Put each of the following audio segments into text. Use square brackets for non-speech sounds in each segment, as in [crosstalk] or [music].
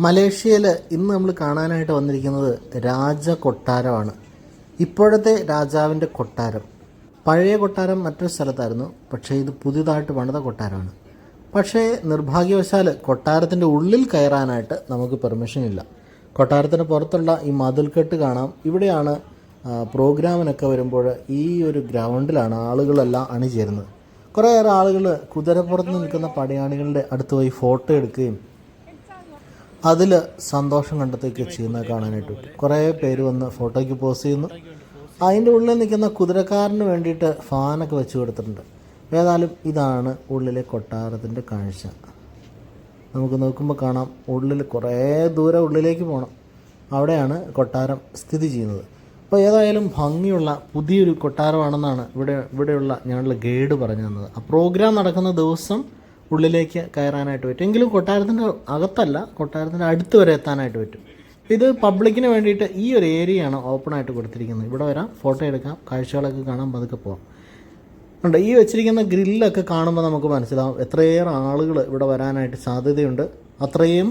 മലേഷ്യയിൽ ഇന്ന് നമ്മൾ കാണാനായിട്ട് വന്നിരിക്കുന്നത് രാജ കൊട്ടാരമാണ് ഇപ്പോഴത്തെ രാജാവിന്റെ കൊട്ടാരം. പഴയ കൊട്ടാരം മറ്റൊരു സ്ഥലത്തായിരുന്നു. പക്ഷേ ഇത് പുതിയതായിട്ട് പണിത കൊട്ടാരമാണ്. പക്ഷേ നിർഭാഗ്യവശാൽ കൊട്ടാരത്തിന്റെ ഉള്ളിൽ കയറാനായിട്ട് നമുക്ക് പെർമിഷൻ ഇല്ല. കൊട്ടാരത്തിന് പുറത്തുള്ള ഈ മതിൽക്കെട്ട് കാണാം. ഇവിടെയാണ് പ്രോഗ്രാമിനൊക്കെ വരുമ്പോൾ ഈ ഒരു ഗ്രൗണ്ടിലാണ് ആളുകളെല്ലാം അണിചേരുന്നത്. കുറേയേറെ ആളുകൾ കുതിരപ്പുറത്ത് നിൽക്കുന്ന പടയാളികളുടെ അടുത്ത് പോയി ഫോട്ടോ എടുക്കുകയും അതിൽ സന്തോഷം കണ്ടെത്തുകയൊക്കെ ചെയ്യുന്നത് കാണാനായിട്ട് പറ്റും. കുറേ പേര് വന്ന് ഫോട്ടോയ്ക്ക് പോസ്റ്റ് ചെയ്യുന്നു. അതിന്റെ ഉള്ളിൽ നിൽക്കുന്ന കുതിരക്കാരന് വേണ്ടിയിട്ട് ഫാനൊക്കെ വെച്ച് കൊടുത്തിട്ടുണ്ട്. ഏതായാലും ഇതാണ് ഉള്ളിലെ കൊട്ടാരത്തിന്റെ കാഴ്ച. നമുക്ക് നോക്കുമ്പോൾ കാണാം ഉള്ളിൽ കുറേ ദൂരെ ഉള്ളിലേക്ക് പോകണം. അവിടെയാണ് കൊട്ടാരം സ്ഥിതി ചെയ്യുന്നത്. അപ്പോൾ ഏതായാലും ഭംഗിയുള്ള പുതിയൊരു കൊട്ടാരമാണെന്നാണ് ഇവിടെ ഇവിടെയുള്ള ഞങ്ങളുടെ ഗൈഡ് പറഞ്ഞു തന്നത്. ആ പ്രോഗ്രാം നടക്കുന്ന ദിവസം ഉള്ളിലേക്ക് കയറാനായിട്ട് പറ്റും. എങ്കിലും കൊട്ടാരത്തിന്റെ അകത്തല്ല കൊട്ടാരത്തിന്റെ അടുത്ത് വരെ എത്താനായിട്ട് പറ്റും. ഇത് പബ്ലിക്കിന് വേണ്ടിയിട്ട് ഈ ഒരു ഏരിയയാണ് ഓപ്പൺ ആയിട്ട് കൊടുത്തിരിക്കുന്നത്. ഇവിടെ വരാം ഫോട്ടോ എടുക്കാം കാഴ്ചകളൊക്കെ കാണാം പതുക്കെ പോകാം ഉണ്ട് ഈ വെച്ചിരിക്കുന്ന ഗ്രില്ലൊക്കെ കാണുമ്പോൾ നമുക്ക് മനസ്സിലാവും എത്രയേറെ ആളുകൾ ഇവിടെ വരാനായിട്ട് സാധ്യതയുണ്ട്. അത്രയും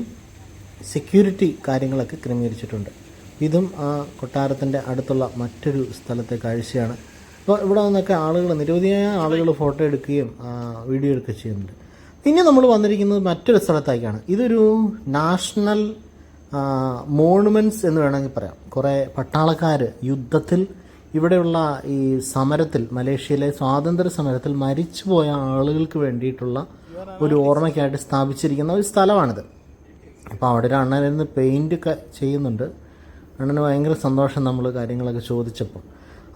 സെക്യൂരിറ്റി കാര്യങ്ങളൊക്കെ ക്രമീകരിച്ചിട്ടുണ്ട്. ഇതും ആ കൊട്ടാരത്തിന്റെ അടുത്തുള്ള മറ്റൊരു സ്ഥലത്തെ കാഴ്ചയാണ്. അപ്പോൾ ഇവിടെ നിന്നൊക്കെ ആളുകൾ നിരവധിയായ ആളുകൾ ഫോട്ടോ എടുക്കുകയും വീഡിയോ എടുക്കുകയും ചെയ്യുന്നുണ്ട്. ഇനി നമ്മൾ വന്നിരിക്കുന്നത് മറ്റൊരു സ്ഥലത്തേക്കാണ് ഇതൊരു നാഷണൽ മോണുമെന്റ്സ് എന്ന് വേണമെങ്കിൽ പറയാം. കുറേ പട്ടാളക്കാർ യുദ്ധത്തിൽ ഇവിടെയുള്ള ഈ സമരത്തിൽ മലേഷ്യയിലെ സ്വാതന്ത്ര്യ സമരത്തിൽ മരിച്ചുപോയ ആളുകൾക്ക് വേണ്ടിയിട്ടുള്ള ഒരു ഓർമ്മയ്ക്കായിട്ട് സ്ഥാപിച്ചിരിക്കുന്ന ഒരു സ്ഥലമാണിത്. അപ്പോൾ അവിടെ ഒരു അണ്ണനിരുന്ന് പെയിന്റ് ഒക്കെ ചെയ്യുന്നുണ്ട്. അണ്ണന് ഭയങ്കര സന്തോഷം നമ്മൾ കാര്യങ്ങളൊക്കെ ചോദിച്ചപ്പോൾ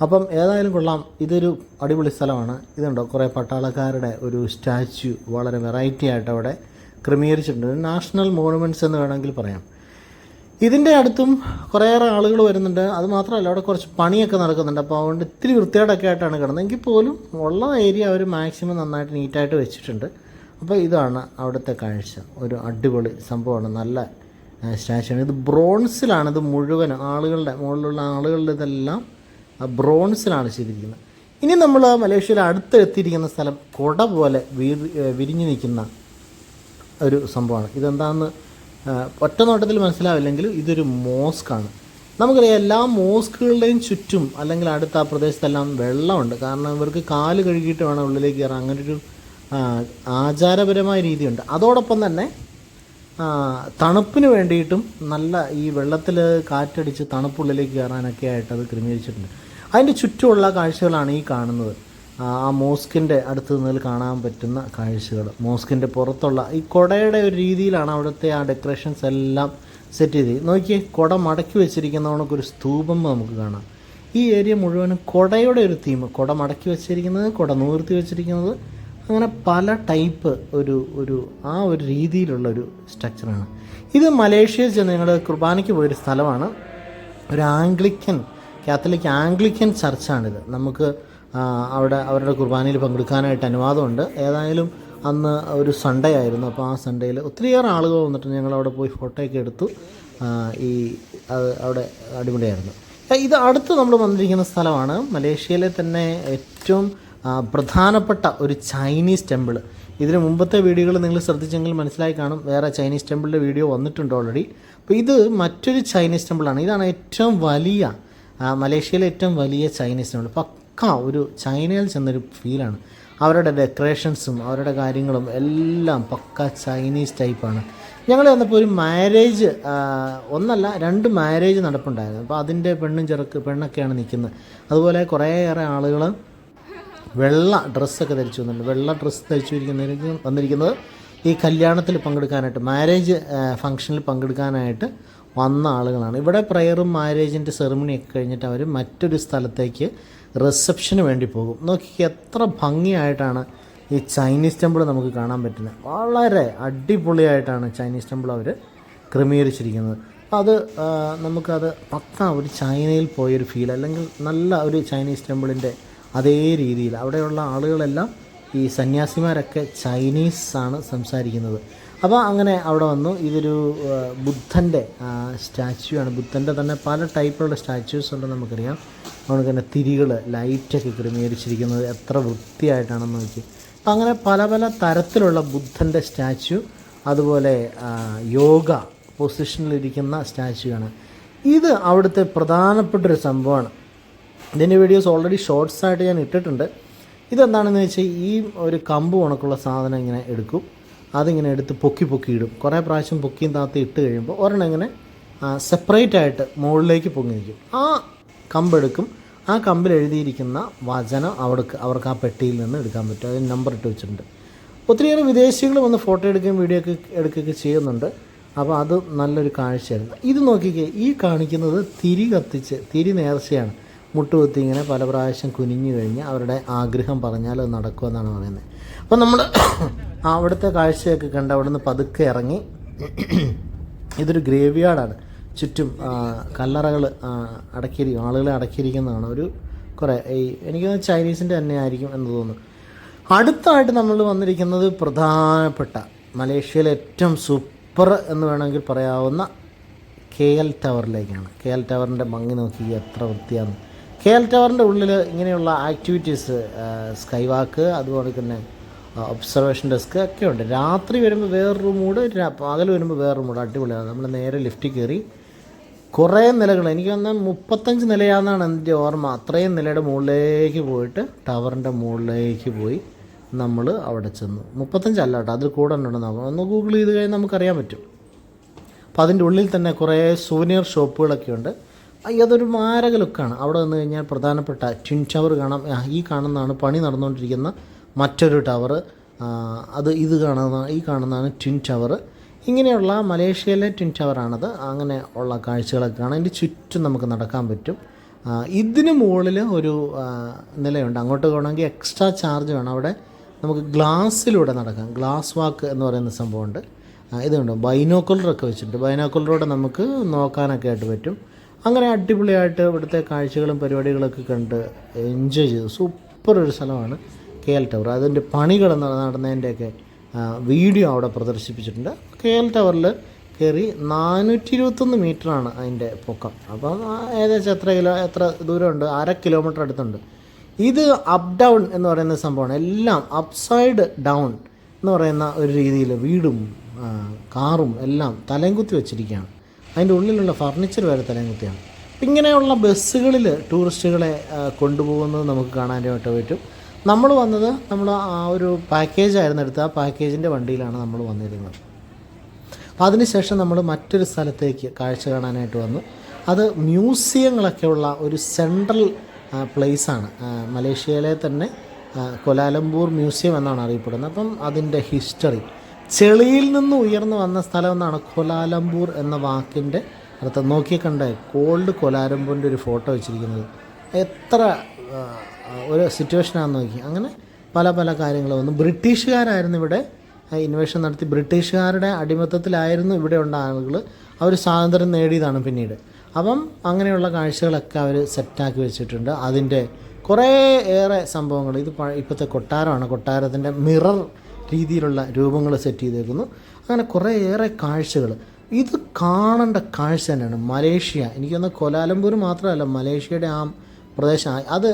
അപ്പം ഏതായാലും കൊള്ളാം. ഇതൊരു അടിപൊളി സ്ഥലമാണ്. ഇതുണ്ടോ? കുറേ പട്ടാളക്കാരുടെ ഒരു സ്റ്റാച്യു വളരെ വെറൈറ്റി ആയിട്ട് അവിടെ ക്രമീകരിച്ചിട്ടുണ്ട്. നാഷണൽ മോണുമെന്റ്സ് എന്ന് വേണമെങ്കിൽ പറയാം. ഇതിന്റെ അടുത്തും കുറേയേറെ ആളുകൾ വരുന്നുണ്ട്. അത് മാത്രമല്ല അവിടെ കുറച്ച് പണിയൊക്കെ നടക്കുന്നുണ്ട്. അപ്പോൾ അതുകൊണ്ട് ഇത്തിരി വൃത്തികേടൊക്കെ ആയിട്ടാണ് കിടന്നത്. എങ്കിൽ പോലും ഉള്ള ഏരിയ അവർ മാക്സിമം നന്നായിട്ട് നീറ്റായിട്ട് വെച്ചിട്ടുണ്ട്. അപ്പോൾ ഇതാണ് അവിടുത്തെ കാഴ്ച. ഒരു അടിപൊളി സംഭവമാണ്. നല്ല സ്റ്റാച്ചു ആണ്. ഇത് ബ്രോൺസിലാണ് ഇത് മുഴുവനും ആളുകളുടെ മുകളിലുള്ള ആളുകളുടെ ഇതെല്ലാം ബ്രോൺസിലാണ് ചെയ്തിരിക്കുന്നത് ഇനി നമ്മൾ മലേഷ്യയിൽ അടുത്ത് എത്തിയിരിക്കുന്ന സ്ഥലം കുട പോലെ വിരിഞ്ഞു നിൽക്കുന്ന ഒരു സംഭവമാണ്. ഇതെന്താണെന്ന് ഒറ്റ നോട്ടത്തിൽ മനസ്സിലാവില്ലെങ്കിലും ഇതൊരു മോസ്ക്കാണ് നമുക്കറിയാം എല്ലാ മോസ്കുകളുടെയും ചുറ്റും അല്ലെങ്കിൽ അടുത്ത ആ പ്രദേശത്തെല്ലാം വെള്ളമുണ്ട്. കാരണം ഇവർക്ക് കാൽ കഴുകിയിട്ട് വേണം ഉള്ളിലേക്ക് കയറാൻ. അങ്ങനെ ഒരു ആ, ആചാരപരമായ രീതിയുണ്ട്. അതോടൊപ്പം തന്നെ തണുപ്പിന് വേണ്ടിയിട്ടും നല്ല ഈ വെള്ളത്തിൽ കാറ്റടിച്ച് തണുപ്പുള്ളിലേക്ക് കയറാനൊക്കെ ആയിട്ട് അത് ക്രമീകരിച്ചിട്ടുണ്ട്. അതിന്റെ ചുറ്റുമുള്ള കാഴ്ചകളാണ് ഈ കാണുന്നത്. ആ മോസ്കിന്റെ അടുത്ത് നിന്നിൽ കാണാൻ പറ്റുന്ന കാഴ്ചകൾ. മോസ്കിന്റെ പുറത്തുള്ള ഈ കുടയുടെ ഒരു രീതിയിലാണ് അവിടുത്തെ ആ ഡെക്കറേഷൻസ് എല്ലാം സെറ്റ് ചെയ്ത് നോക്കിയേ കുട മടക്കി വെച്ചിരിക്കുന്ന കണക്കൊരു സ്തൂപം നമുക്ക് കാണാം. ഈ ഏരിയ മുഴുവനും കുടയുടെ ഒരു തീം കുട മടക്കി വെച്ചിരിക്കുന്നത് കുട നൂർത്തി വെച്ചിരിക്കുന്നത് അങ്ങനെ പല ടൈപ്പ് ഒരു ഒരു ആ ഒരു രീതിയിലുള്ള ഒരു സ്ട്രക്ചറാണ് ഇത് മലേഷ്യയിൽ ചെന്ന് ഞങ്ങൾ കുർബാനയ്ക്ക് പോയൊരു സ്ഥലമാണ്. ഒരു ആംഗ്ലിക്കൻ കാത്തലിക് ആംഗ്ലിക്കൻ ചർച്ചാണിത്. നമുക്ക് അവിടെ അവരുടെ കുർബാനയിൽ പങ്കെടുക്കാനായിട്ട് അനുവാദമുണ്ട്. ഏതായാലും അന്ന് ഒരു സൺഡേ ആയിരുന്നു. അപ്പോൾ ആ സൺഡേയിൽ ഒത്തിരിയേറെ ആളുകൾ വന്നിട്ട് ഞങ്ങൾ അവിടെ പോയി ഫോട്ടോയൊക്കെ എടുത്തു. ഈ അവിടെ അടിപൊളിയായിരുന്നു. ഇത് അടുത്ത് നമ്മൾ വന്നിരിക്കുന്ന സ്ഥലമാണ് മലേഷ്യയിലെ തന്നെ ഏറ്റവും പ്രധാനപ്പെട്ട ഒരു ചൈനീസ് ടെമ്പിൾ ഇതിന് മുമ്പത്തെ വീഡിയോകൾ നിങ്ങൾ ശ്രദ്ധിച്ചെങ്കിൽ മനസ്സിലായി കാണും. വേറെ ചൈനീസ് ടെമ്പിളിന്റെ വീഡിയോ വന്നിട്ടുണ്ട് ഓൾറെഡി അപ്പോൾ ഇത് മറ്റൊരു ചൈനീസ് ടെമ്പിളാണ് ഇതാണ് ഏറ്റവും വലിയ മലേഷ്യയിലെ ഏറ്റവും വലിയ ചൈനീസ് പക്ക ഒരു ചൈനയിൽ ചെന്നൊരു ഫീലാണ് അവരുടെ ഡെക്കറേഷൻസും അവരുടെ കാര്യങ്ങളും എല്ലാം പക്ക ചൈനീസ് ടൈപ്പാണ് ഞങ്ങൾ വന്നപ്പോൾ ഒരു മാരേജ് ഒന്നല്ല രണ്ട് മാരേജ് നടപ്പുണ്ടായിരുന്നു. അപ്പോൾ അതിന്റെ പെണ്ണും ചെറുക്ക് പെണ്ണൊക്കെയാണ് നിൽക്കുന്നത്. അതുപോലെ കുറേയേറെ ആളുകൾ വെള്ള ഡ്രസ്സൊക്കെ ധരിച്ചു വന്നിട്ടുണ്ട്. വെള്ള ഡ്രസ്സ് ധരിച്ചു വന്നിരിക്കുന്നത് ഈ കല്യാണത്തിൽ പങ്കെടുക്കാനായിട്ട് മാരേജ് ഫംഗ്ഷനിൽ പങ്കെടുക്കാനായിട്ട് വന്ന ആളുകളാണ്. ഇവിടെ പ്രയറും മാരേജിന്റെ സെറിമണിയൊക്കെ കഴിഞ്ഞിട്ട് അവർ മറ്റൊരു സ്ഥലത്തേക്ക് റിസപ്ഷന് വേണ്ടി പോകും. നോക്കി എത്ര ഭംഗിയായിട്ടാണ് ഈ ചൈനീസ് ടെമ്പിൾ നമുക്ക് കാണാൻ പറ്റുന്നത്. വളരെ അടിപൊളിയായിട്ടാണ് ചൈനീസ് ടെമ്പിൾ അവർ ക്രമീകരിച്ചിരിക്കുന്നത്. അത് നമുക്കത് പക്ക ഒരു ചൈനയിൽ പോയൊരു ഫീൽ അല്ലെങ്കിൽ നല്ല ഒരു ചൈനീസ് ടെമ്പിളിന്റെ അതേ രീതിയിൽ അവിടെയുള്ള ആളുകളെല്ലാം ഈ സന്യാസിമാരൊക്കെ ചൈനീസ് ആണ് സംസാരിക്കുന്നത്. അപ്പോൾ അങ്ങനെ അവിടെ വന്നു. ഇതൊരു ബുദ്ധന്റെ സ്റ്റാച്യു ആണ് ബുദ്ധന്റെ തന്നെ പല ടൈപ്പിലുള്ള സ്റ്റാച്യൂസ് ഉണ്ടെന്ന് നമുക്കറിയാം. അതുകൊണ്ട് തന്നെ തിരികൾ ലൈറ്റൊക്കെ ക്രമീകരിച്ചിരിക്കുന്നത് എത്ര വൃത്തിയായിട്ടാണെന്ന് നോക്കി. അപ്പം അങ്ങനെ പല പല തരത്തിലുള്ള ബുദ്ധന്റെ സ്റ്റാച്യു അതുപോലെ യോഗ പൊസിഷനിലിരിക്കുന്ന സ്റ്റാച്യുവാണ്. ഇത് അവിടുത്തെ പ്രധാനപ്പെട്ടൊരു സംഭവമാണ്. ഇതിന്റെ വീഡിയോസ് ഓൾറെഡി ഷോർട്സ് ആയിട്ട് ഞാൻ ഇട്ടിട്ടുണ്ട്. ഇതെന്താണെന്ന് വെച്ചാൽ ഈ ഒരു കമ്പ് കണക്കുള്ള സാധനം ഇങ്ങനെ എടുക്കും. അതിങ്ങനെ എടുത്ത് പൊക്കി പൊക്കി ഇടും. കുറേ പ്രാവശ്യം പൊക്കിയും താത്തി ഇട്ട് കഴിയുമ്പോൾ ഒരെണ്ണം ഇങ്ങനെ സെപ്പറേറ്റ് ആയിട്ട് മുകളിലേക്ക് പൊങ്ങി നിൽക്കും. ആ കമ്പെടുക്കും ആ കമ്പിൽ എഴുതിയിരിക്കുന്ന വചനം അവർക്ക് അവർക്ക് ആ പെട്ടിയിൽ നിന്ന് എടുക്കാൻ പറ്റും. അതിന് നമ്പർ ഇട്ട് വെച്ചിട്ടുണ്ട്. ഒത്തിരിയേറെ വിദേശികൾ വന്ന് ഫോട്ടോ എടുക്കുകയും വീഡിയോ ഒക്കെ എടുക്കുകയൊക്കെ ചെയ്യുന്നുണ്ട്. അപ്പോൾ അത് നല്ലൊരു കാഴ്ചയായിരുന്നു. ഇത് നോക്കിക്കേ ഈ കാണിക്കുന്നത് തിരി കത്തിച്ച് തിരി നേർച്ചയാണ്. മുട്ടുകുത്തി ഇങ്ങനെ പല പ്രാവശ്യം കുനിഞ്ഞു കഴിഞ്ഞ് അവരുടെ ആഗ്രഹം പറഞ്ഞാൽ അത് നടക്കുമെന്നാണ് പറയുന്നത്. അപ്പോൾ നമ്മൾ [coughs] അവിടുത്തെ കാഴ്ചയൊക്കെ കണ്ട് അവിടുന്ന് പതുക്കെ ഇറങ്ങി [coughs] ഇതൊരു ഗ്രേവ് യാർഡാണ് ചുറ്റും കല്ലറകൾ അടക്കിയിരിക്കും ആളുകളെ അടക്കിയിരിക്കുന്നതാണ്. ഒരു കുറേ ഈ എനിക്ക് ചൈനീസിന്റെ തന്നെ ആയിരിക്കും എന്ന് തോന്നുന്നു. അടുത്തായിട്ട് നമ്മൾ വന്നിരിക്കുന്നത് പ്രധാനപ്പെട്ട മലേഷ്യയിലെ ഏറ്റവും സൂപ്പർ എന്ന് വേണമെങ്കിൽ പറയാവുന്ന കെ എൽ ടവറിലേക്കാണ്. കെ എൽ ടവറിന്റെ ഭംഗി നോക്കി എത്ര വൃത്തിയാണ് കെ എൽ ടവറിന്റെ ഉള്ളിൽ ഇങ്ങനെയുള്ള ആക്ടിവിറ്റീസ് സ്കൈ വാക്ക് അതുപോലെ തന്നെ ഒബ്സർവേഷൻ ഡെസ്ക് ഒക്കെ ഉണ്ട്. രാത്രി വരുമ്പോൾ വേറൊരു മൂഡ് പകൽ വരുമ്പോൾ വേറൊരു മൂഡ് അടിപൊളിയാണ്. നമ്മൾ നേരെ ലിഫ്റ്റിൽ കയറി കുറേ നിലകൾ എനിക്ക് വന്നാൽ മുപ്പത്തഞ്ച് നിലയാണെന്നാണ് എന്റെ ഓർമ്മ. അത്രയും നിലയുടെ മുകളിലേക്ക് പോയിട്ട് ടവറിന്റെ മുകളിലേക്ക് പോയി നമ്മൾ അവിടെ ചെന്നു. മുപ്പത്തഞ്ചല്ല കേട്ടോ അതിൽ കൂടെ ഉണ്ടെന്ന് ഒന്ന് ഗൂഗിൾ ചെയ്ത് കഴിഞ്ഞാൽ നമുക്കറിയാൻ പറ്റും. അപ്പോൾ അതിന്റെ ഉള്ളിൽ തന്നെ കുറേ സൂനിയർ ഷോപ്പുകളൊക്കെ ഉണ്ട്. അതൊരു മാരക ലുക്കാണ്. അവിടെ വന്നു കഴിഞ്ഞാൽ പ്രധാനപ്പെട്ട ട്വിൻ ടവർ കാണാം. ഈ കാണുന്നതാണ് പണി നടന്നുകൊണ്ടിരിക്കുന്ന മറ്റൊരു ടവർ. അത് ഇത് കാണുന്ന ഈ കാണുന്നതാണ് ട്വിൻ ടവർ. ഇങ്ങനെയുള്ള മലേഷ്യയിലെ ട്വിൻ ടവറാണത്. അങ്ങനെ ഉള്ള കാഴ്ചകളൊക്കെ കാണാം. അതിന്റെ ചുറ്റും നമുക്ക് നടക്കാൻ പറ്റും. ഇതിന് മുകളിൽ ഒരു നിലയുണ്ട്. അങ്ങോട്ട് പോകണമെങ്കിൽ എക്സ്ട്രാ ചാർജ് വേണം. അവിടെ നമുക്ക് ഗ്ലാസ്സിലൂടെ നടക്കാം. ഗ്ലാസ് വാക്ക് എന്ന് പറയുന്ന സംഭവമുണ്ട്. ഇതുണ്ട് ബൈനോക്കുലറൊക്കെ വെച്ചിട്ടുണ്ട്. ബൈനോക്കുലറോടെ നമുക്ക് നോക്കാനൊക്കെ ആയിട്ട് പറ്റും. അങ്ങനെ അടിപൊളിയായിട്ട് ഇവിടുത്തെ കാഴ്ചകളും പരിപാടികളൊക്കെ കണ്ട് എൻജോയ് ചെയ്തു. സൂപ്പർ ഒരു സ്ഥലമാണ് കെ എൽ ടവർ അതിന്റെ പണികൾ നടന്നതിന്റെയൊക്കെ വീഡിയോ അവിടെ പ്രദർശിപ്പിച്ചിട്ടുണ്ട്. കെ എൽ ടവറിൽ കയറി നാനൂറ്റി ഇരുപത്തൊന്ന് മീറ്ററാണ് അതിന്റെ പൊക്കം. അപ്പം ഏകദേശം എത്ര കിലോ എത്ര ദൂരമുണ്ട്? അര കിലോമീറ്റർ അടുത്തുണ്ട്. ഇത് അപ്പ് ഡൗൺ എന്ന് പറയുന്ന സംഭവമാണ്. എല്ലാം അപ്സൈഡ് ഡൗൺ എന്ന് പറയുന്ന ഒരു രീതിയിൽ വീടും കാറും എല്ലാം തലയും കുത്തി വെച്ചിരിക്കുകയാണ്. അതിന്റെ ഉള്ളിലുള്ള ഫർണിച്ചർ വരെ തലയും കുത്തിയാണ് അപ്പം ഇങ്ങനെയുള്ള ബസ്സുകളിൽ ടൂറിസ്റ്റുകളെ കൊണ്ടുപോകുന്നത് നമുക്ക് കാണാനായിട്ട് പറ്റും. നമ്മൾ വന്നത് നമ്മൾ ആ ഒരു പാക്കേജ് ആയിരുന്നു എടുത്ത് ആ പാക്കേജിന്റെ വണ്ടിയിലാണ് നമ്മൾ വന്നിരുന്നത്. അപ്പോൾ അതിനുശേഷം നമ്മൾ മറ്റൊരു സ്ഥലത്തേക്ക് കാഴ്ച കാണാനായിട്ട് വന്നു. അത് മ്യൂസിയങ്ങളൊക്കെ ഉള്ള ഒരു സെൻട്രൽ പ്ലേസാണ് മലേഷ്യയിലെ തന്നെ കൊലാലംപൂർ മ്യൂസിയം എന്നാണ് അറിയപ്പെടുന്നത്. അപ്പം അതിന്റെ ഹിസ്റ്ററി ചെളിയിൽ നിന്ന് ഉയർന്നു വന്ന സ്ഥലം എന്നാണ് കൊലാലംപൂർ എന്ന വാക്കിന്റെ അർത്ഥം. നോക്കി കണ്ട കോൾഡ് കൊലാലംപൂരിന്റെ ഒരു ഫോട്ടോ വെച്ചിരിക്കുന്നത്. എത്ര ഒരു സിറ്റുവേഷനാണെന്ന് നോക്കി. അങ്ങനെ പല പല കാര്യങ്ങൾ വന്നു. ബ്രിട്ടീഷുകാരായിരുന്നു ഇവിടെ ഇൻവേഷൻ നടത്തി. ബ്രിട്ടീഷുകാരുടെ അടിമത്തത്തിലായിരുന്നു ഇവിടെ ഉണ്ട ആളുകൾ അവർ സ്വാതന്ത്ര്യം നേടിയതാണ് പിന്നീട്. അപ്പം അങ്ങനെയുള്ള കാഴ്ചകളൊക്കെ അവർ സെറ്റാക്കി വെച്ചിട്ടുണ്ട്. അതിന്റെ കുറേ ഏറെ സംഭവങ്ങൾ. ഇത് ഇപ്പോഴത്തെ കൊട്ടാരമാണ്. കൊട്ടാരത്തിന്റെ മിറർ രീതിയിലുള്ള രൂപങ്ങൾ സെറ്റ് ചെയ്തേക്കുന്നു. അങ്ങനെ കുറേയേറെ കാഴ്ചകൾ ഇത് കാണേണ്ട കാഴ്ച തന്നെയാണ് മലേഷ്യ. എനിക്കൊന്ന് കൊലാലംപൂർ മാത്രമല്ല മലേഷ്യയുടെ ആ പ്രദേശം. അത്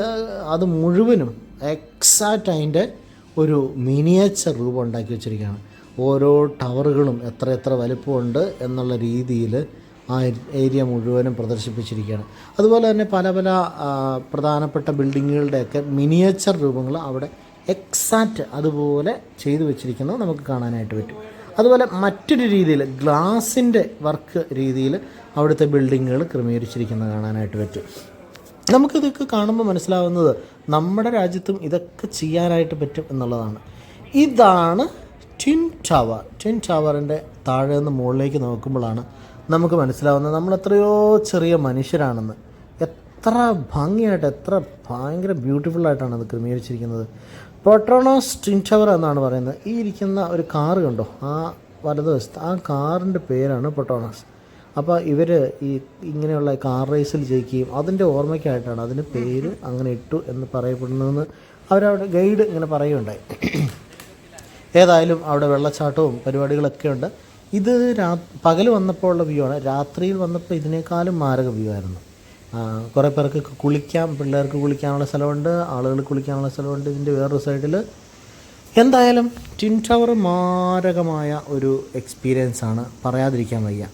അത് മുഴുവനും എക്സാക്റ്റ് അതിന്റെ ഒരു മിനിയേച്ചർ രൂപം ഉണ്ടാക്കി വെച്ചിരിക്കുകയാണ്. ഓരോ ടവറുകളും എത്ര എത്ര വലുപ്പമുണ്ട് എന്നുള്ള രീതിയിൽ ആ ഏരിയ മുഴുവനും പ്രദർശിപ്പിച്ചിരിക്കുകയാണ്. അതുപോലെ തന്നെ പല പല പ്രധാനപ്പെട്ട ബിൽഡിങ്ങുകളുടെയൊക്കെ മിനിയേച്ചർ രൂപങ്ങൾ അവിടെ എക്സാക്റ്റ് അതുപോലെ ചെയ്തു വെച്ചിരിക്കുന്നത് നമുക്ക് കാണാനായിട്ട് പറ്റും. അതുപോലെ മറ്റൊരു രീതിയിൽ ഗ്ലാസിന്റെ വർക്ക് രീതിയിൽ അവിടുത്തെ ബിൽഡിങ്ങുകൾ ക്രമീകരിച്ചിരിക്കുന്നത് കാണാനായിട്ട് പറ്റും. നമുക്കിതൊക്കെ കാണുമ്പോൾ മനസ്സിലാവുന്നത് നമ്മുടെ രാജ്യത്തും ഇതൊക്കെ ചെയ്യാനായിട്ട് പറ്റും എന്നുള്ളതാണ്. ഇതാണ് ട്വിൻ ടവർ ട്വിൻ ടവറിന്റെ താഴെ നിന്ന് മുകളിലേക്ക് നോക്കുമ്പോഴാണ് നമുക്ക് മനസ്സിലാവുന്നത് നമ്മൾ എത്രയോ ചെറിയ മനുഷ്യരാണെന്ന്. എത്ര ഭംഗിയായിട്ട് എത്ര ഭയങ്കര ബ്യൂട്ടിഫുള്ളായിട്ടാണ് അത് ക്രമീകരിച്ചിരിക്കുന്നത്. പൊട്രോണോസ് ട്വിൻ ടവർ എന്നാണ് പറയുന്നത്. ഈ ഇരിക്കുന്ന ഒരു കാറ് കണ്ടോ? ആ വലതുവശത്ത് ആ കാറിന്റെ പേരാണ് പൊട്ടോണോസ് അപ്പോൾ ഇവർ ഈ ഇങ്ങനെയുള്ള കാർ റേസിൽ ജയിക്കുകയും അതിന്റെ ഓർമ്മയ്ക്കായിട്ടാണ് അതിന് പേര് അങ്ങനെ ഇട്ടു എന്ന് പറയപ്പെടുന്നതെന്ന് അവരവിടെ ഗൈഡ് ഇങ്ങനെ പറയുകയുണ്ടായി. ഏതായാലും അവിടെ വെള്ളച്ചാട്ടവും പരിപാടികളൊക്കെ ഉണ്ട്. ഇത് രാ പകൽ വന്നപ്പോൾ ഉള്ള വ്യൂ ആണ്. രാത്രിയിൽ വന്നപ്പോൾ ഇതിനേക്കാളും മാരക വ്യൂ ആയിരുന്നു. കുറേ പേർക്ക് കുളിക്കാം പിള്ളേർക്ക് കുളിക്കാനുള്ള സ്ഥലമുണ്ട് ആളുകൾ കുളിക്കാനുള്ള സ്ഥലമുണ്ട്. ഇതിന്റെ വേറൊരു സൈഡിൽ എന്തായാലും ട്വിൻ ടവർ മാരകമായ ഒരു എക്സ്പീരിയൻസ് ആണ്. പറയാതിരിക്കാൻ വയ്യ.